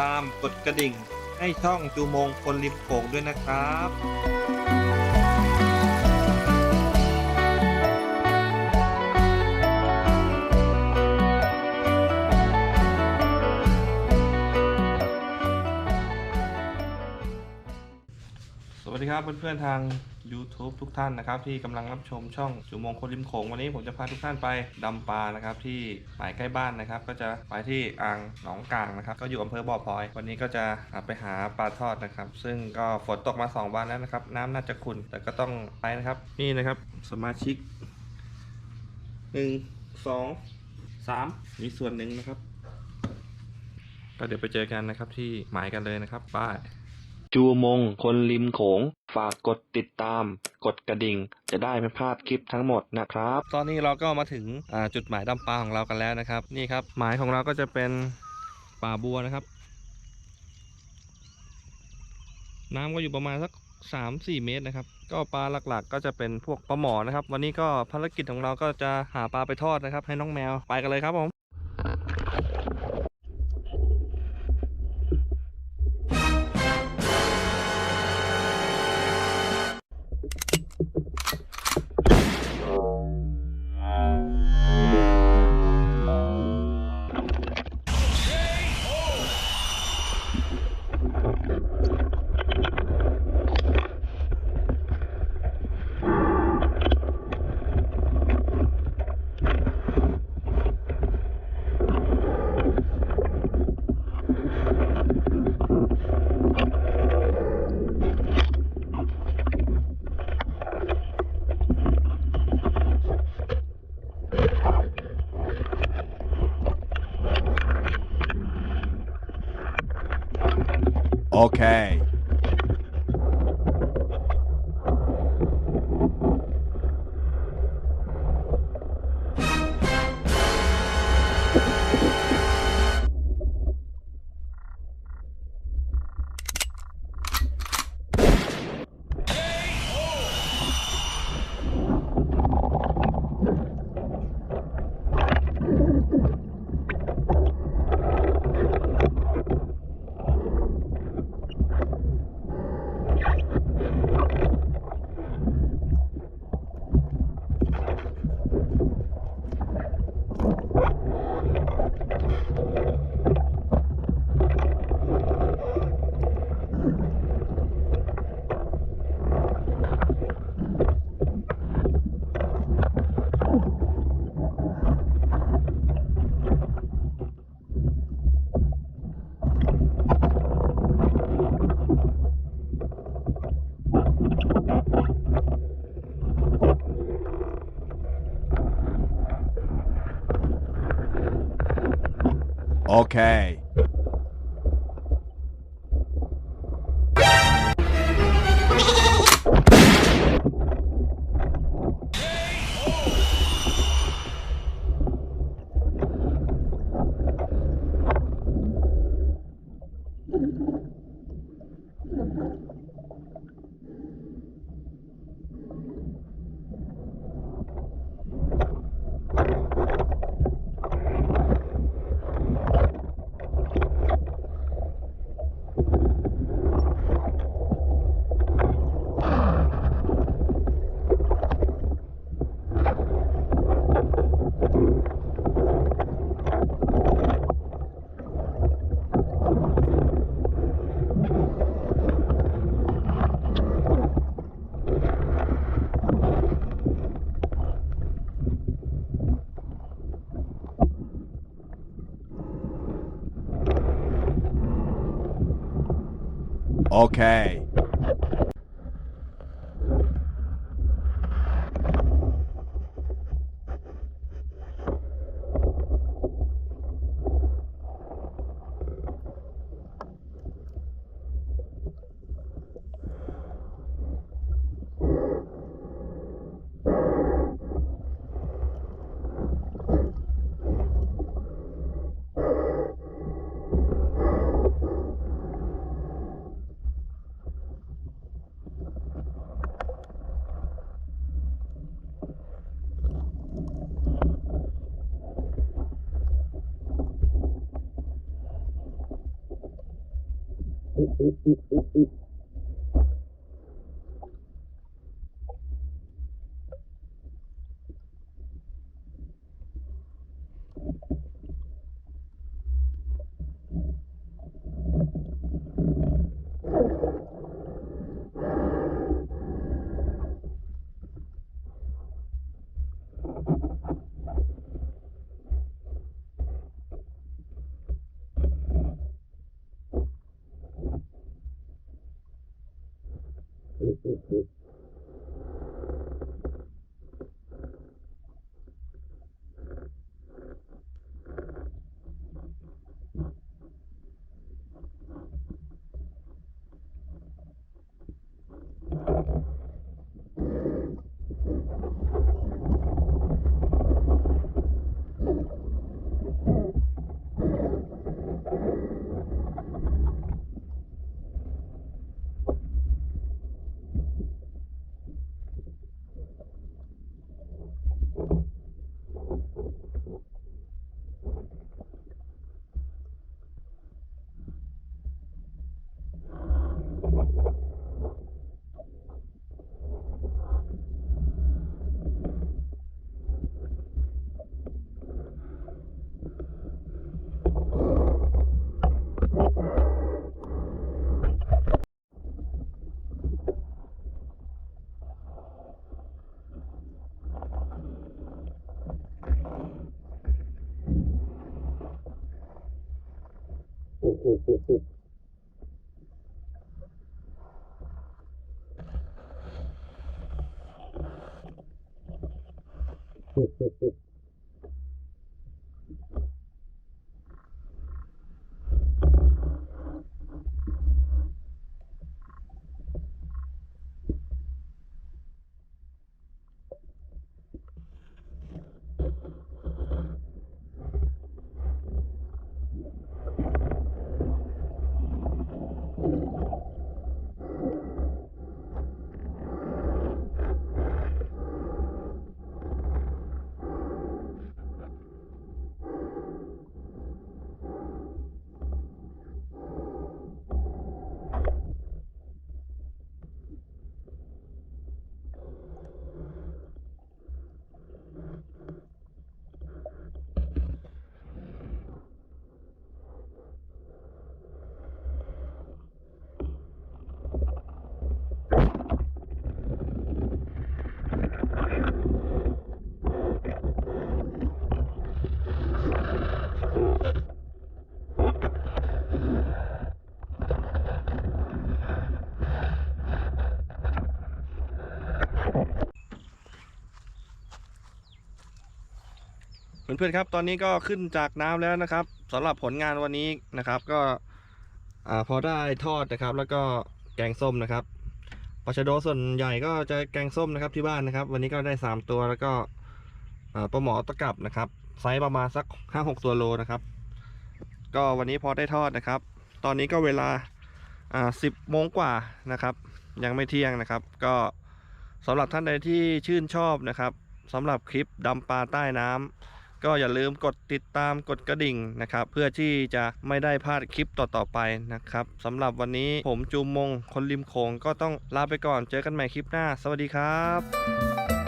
ตามกดกระดิ่ง ให้ช่องจูมงคนริมโขงด้วยนะครับ สวัสดีครับเพื่อนๆทาง YouTube ทุกท่านนะครับที่กำลังรับชมช่องจูมงคนริมโขงวันนี้ผมจะพาทุกท่านไปดำปลานะครับที่หมายใกล้บ้านนะครับ ก็จะไปที่อ่างหนองกลางนะครับ ก็อยู่อำเภอบ่อพลอย วันนี้ก็จะไปหาปลาทอดนะครับ ซึ่งก็ฝนตกมา 2 วันแล้วนะครับ น้ำน่าจะขุ่นแต่ก็ต้องไปนะครับ นี่นะครับสมาชิก 1 2 3นี่ส่วนหนึ่งนะครับ ก็เดี๋ยวไปเจอกันนะครับที่หมายกันเลยนะครับบ้าย จูมงคนริมโขง ฝากกดติดตาม กดกระดิ่ง จะได้ไม่พลาดคลิปทั้งหมดนะครับ ตอนนี้เราก็มาถึงจุดหมายดำปลาของเรากันแล้วนะครับ นี่ครับ หมายของเราก็จะเป็นป่าบัวนะครับ น้ำก็อยู่ประมาณสักสามสี่เมตรนะครับ ก็ปลาหลักๆ ก็จะเป็นพวกปลาหมอนะครับ วันนี้ก็ภารกิจของเราก็จะหาปลาไปทอดนะครับ ให้น้องแมวไปกันเลยครับผม Okay. Okay. Okay. 呜呜呜呜 Thank you. พื่อนๆครับ ตอนนี้ก็ขึ้นจากน้ำแล้วนะครับสำหรับผลงานวันนี้นะครับ ก็อพอได้ทอดนะครับ แล้วก็แกงส้มนะครับปลาชะโดส่วนใหญ่ก็จะแกงส้มนะครับที่บ้านนะครับ วันนี้ก็ได้สามตัวแล้วก็ปลาหมอตะกับนะครับ ไซส์ประมาณสักห้าหกตัวโลนะครับ ก็วันนี้พอได้ทอดนะครับ ตอนนี้ก็เวลาอ่าสิบโมงกว่านะครับ ยังไม่เที่ยงนะครับ ก็สำหรับท่านใดที่ชื่นชอบนะครับสำหรับคลิปดำปลาใต้น้ำ ก็อย่าลืมกดติดตามกดกระดิ่งนะครับ เพื่อที่จะไม่ได้พลาดคลิปต่อๆไปนะครับสำหรับวันนี้ผมจูมมงคนริมโขงก็ต้องลาไปก่อนเจอกันใหม่คลิปหน้า สวัสดีครับ